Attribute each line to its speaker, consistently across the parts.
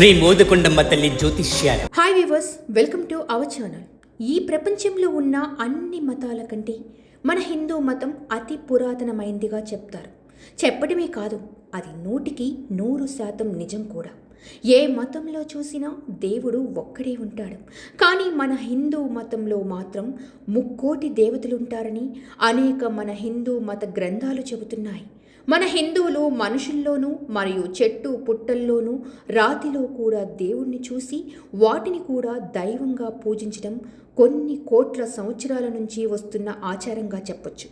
Speaker 1: శ్రీ మోదకొండమ్మ తల్లి జ్యోతిష్యాల.
Speaker 2: Hi viewers welcome to our channel ఈ ప్రపంచంలో ఉన్న అన్ని మతాల కంటే మన హిందూ మతం అతి పురాతనమైందిగా చెప్తారు. చెప్పడమే కాదు అది నూటికి నూరు శాతం నిజం కూడా. ఏ మతంలో చూసినా దేవుడు ఒక్కడే ఉంటాడు. కానీ మన హిందూ మతంలో మాత్రం ముక్కోటి దేవతలు ఉంటారని అనేక మన హిందూ మత గ్రంథాలు చెబుతున్నాయి. మన హిందువులు మనుషుల్లోనూ మరియు చెట్టు పుట్టల్లోనూ రాతిలో కూడా దేవుణ్ణి చూసి వాటిని కూడా దైవంగా పూజించడం కొన్ని కోట్ల సంవత్సరాల నుంచి వస్తున్న ఆచారంగా చెప్పొచ్చు.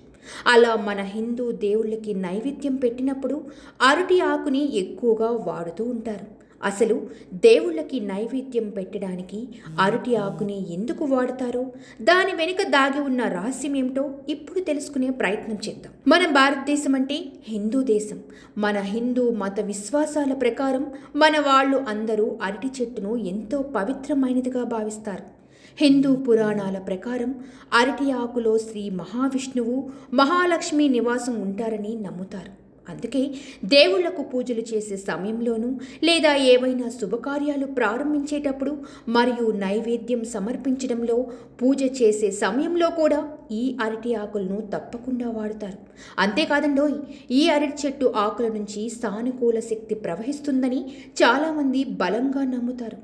Speaker 2: అలా మన హిందూ దేవుళ్ళకి నైవేద్యం పెట్టినప్పుడు అరటి ఆకుని ఎక్కువగా వాడుతూ ఉంటారు. అసలు దేవుళ్ళకి నైవేద్యం పెట్టడానికి అరటి ఆకుని ఎందుకు వాడతారో? దాని వెనుక దాగి ఉన్న రహస్యం ఏమిటో ఇప్పుడు తెలుసుకునే ప్రయత్నం చేద్దాం. మన భారతదేశం అంటే హిందూ దేశం. మన హిందూ మత విశ్వాసాల ప్రకారం మన వాళ్ళు అందరూ అరటి చెట్టును ఎంతో పవిత్రమైనదిగా భావిస్తారు. హిందూ పురాణాల ప్రకారం అరటి ఆకులో శ్రీ మహావిష్ణువు మహాలక్ష్మి నివాసం ఉంటారని నమ్ముతారు. అందుకే దేవుళ్ళకు పూజలు చేసే సమయంలోనూ లేదా ఏవైనా శుభకార్యాలు ప్రారంభించేటప్పుడు మరియు నైవేద్యం సమర్పించడంలో పూజ చేసే సమయంలో కూడా ఈ అరటి ఆకులను తప్పకుండా వాడతారు. అంతేకాదండోయ్ ఈ అరటి చెట్టు ఆకుల నుంచి సానుకూల శక్తి ప్రవహిస్తుందని చాలామంది బలంగా నమ్ముతారు.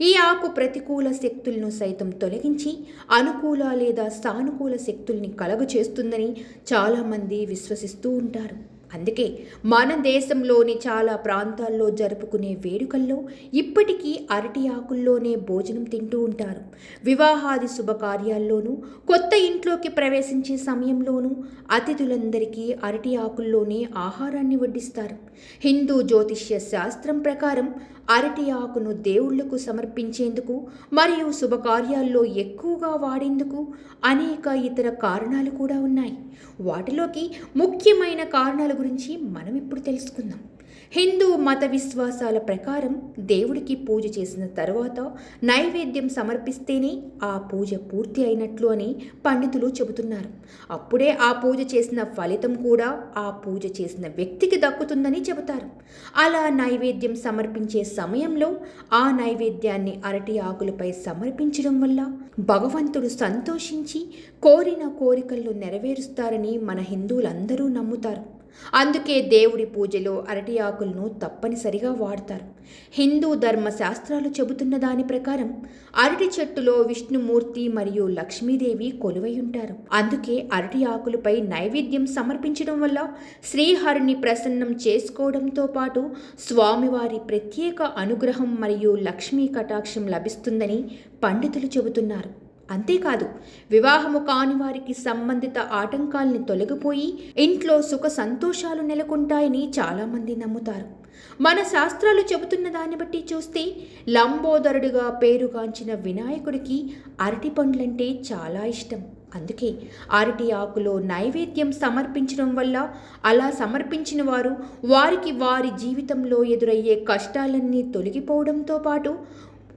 Speaker 2: ఈ ఆకు ప్రతికూల శక్తులను సైతం తొలగించి అనుకూల లేదా సానుకూల శక్తుల్ని కలుగు చేస్తుందని చాలామంది విశ్వసిస్తూ ఉంటారు. అందుకే మన దేశంలోని చాలా ప్రాంతాల్లో జరుపుకునే వేడుకల్లో ఇప్పటికీ అరటి ఆకుల్లోనే భోజనం తింటూ ఉంటారు. వివాహాది శుభకార్యాల్లోనూ కొత్త ఇంట్లోకి ప్రవేశించే సమయంలోనూ అతిథులందరికీ అరటి ఆకుల్లోనే ఆహారాన్ని వడ్డిస్తారు. హిందూ జ్యోతిష్య శాస్త్రం ప్రకారం అరటి ఆకును దేవుళ్ళకు సమర్పించేందుకు మరియు శుభకార్యాల్లో ఎక్కువగా వాడేందుకు అనేక ఇతర కారణాలు కూడా ఉన్నాయి. వాటిలోకి ముఖ్యమైన కారణాల గురించి మనం ఇప్పుడు తెలుసుకుందాం. హిందూ మత విశ్వాసాల ప్రకారం దేవుడికి పూజ చేసిన తర్వాత నైవేద్యం సమర్పిస్తేనే ఆ పూజ పూర్తి అయినట్లు అని పండితులు చెబుతున్నారు. అప్పుడే ఆ పూజ చేసిన ఫలితం కూడా ఆ పూజ చేసిన వ్యక్తికి దక్కుతుందని చెబుతారు. అలా నైవేద్యం సమర్పించే సమయంలో ఆ నైవేద్యాన్ని అరటి ఆకులపై సమర్పించడం వల్ల భగవంతుడు సంతోషించి కోరిన కోరికలను నెరవేరుస్తారని మన హిందువులందరూ నమ్ముతారు. అందుకే దేవుడి పూజలో అరటి ఆకులను తప్పనిసరిగా వాడతారు. హిందూ ధర్మ శాస్త్రాలు చెబుతున్న దాని ప్రకారం అరటి చెట్టులో విష్ణుమూర్తి మరియు లక్ష్మీదేవి కొలువై ఉంటారు. అందుకే అరటి ఆకులపై నైవేద్యం సమర్పించడం వల్ల శ్రీహరిని ప్రసన్నం చేసుకోవడంతో పాటు స్వామివారి ప్రత్యేక అనుగ్రహం మరియు లక్ష్మీ కటాక్షం లభిస్తుందని పండితులు చెబుతున్నారు. అంతేకాదు వివాహము కాని వారికి సంబంధిత ఆటంకాల్ని తొలగిపోయి ఇంట్లో సుఖ సంతోషాలు నెలకొంటాయని చాలామంది నమ్ముతారు. మన శాస్త్రాలు చెబుతున్న దాన్ని బట్టి చూస్తే లంబోదరుడిగా పేరుగాంచిన వినాయకుడికి అరటి పండ్లంటే చాలా ఇష్టం. అందుకే అరటి ఆకులో నైవేద్యం సమర్పించడం వల్ల అలా సమర్పించిన వారు వారికి వారి జీవితంలో ఎదురయ్యే కష్టాలన్నీ తొలగిపోవడంతో పాటు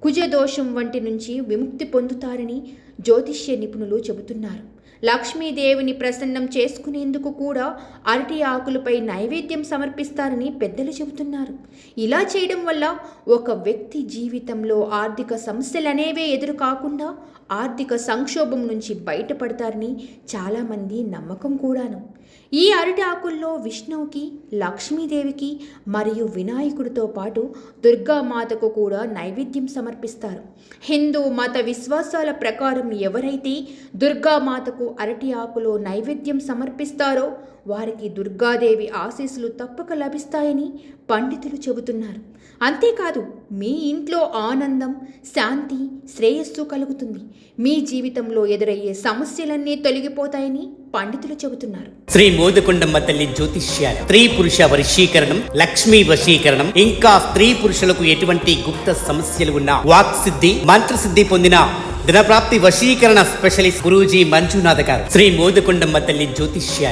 Speaker 2: కుజదోషం వంటి నుంచి విముక్తి పొందుతారని జ్యోతిష్య నిపుణులు చెబుతున్నారు. లక్ష్మీదేవిని ప్రసన్నం చేసుకునేందుకు కూడా అరటి ఆకులపై నైవేద్యం సమర్పిస్తారని పెద్దలు చెబుతున్నారు. ఇలా చేయడం వల్ల ఒక వ్యక్తి జీవితంలో ఆర్థిక సమస్యలనేవే ఎదురు కాకుండా ఆర్థిక సంక్షోభం నుంచి బయటపడతారని చాలామంది నమ్మకం కూడాను. ఈ అరటి ఆకుల్లో విష్ణువుకి లక్ష్మీదేవికి మరియు వినాయకుడితో పాటు దుర్గామాతకు కూడా నైవేద్యం సమర్పిస్తారు. హిందూ మత విశ్వాసాల ప్రకారం ఎవరైతే దుర్గామాతకు అరటి ఆకులో నైవేద్యం సమర్పిస్తారో వారికి దుర్గాదేవి ఆశీస్సులు తప్పక లభిస్తాయని పండితులు చెబుతున్నారు. అంతేకాదు మీ ఇంట్లో ఆనందం శాంతి శ్రేయస్సు కలుగుతుంది. మీ జీవితంలో ఎదురయ్యే సమస్యలన్నీ తొలగిపోతాయని పండితులు చెబుతున్నారు.
Speaker 1: శ్రీ మోదకొండమ్మ తల్లి జ్యోతిష్యాలు స్త్రీ పురుష వశీకరణం లక్ష్మీ వశీకరణం ఇంకా స్త్రీ పురుషులకు ఎటువంటి గుప్త సమస్యలు ఉన్నా వాక్ సిద్ధి మంత్రసిద్ధి పొందిన ధనప్రాప్తి వశీకరణ స్పెషలిస్ట్ గురూజీ మంజునాథ్ గారు. శ్రీ మోదకొండమ్మ తల్లి జ్యోతిష్య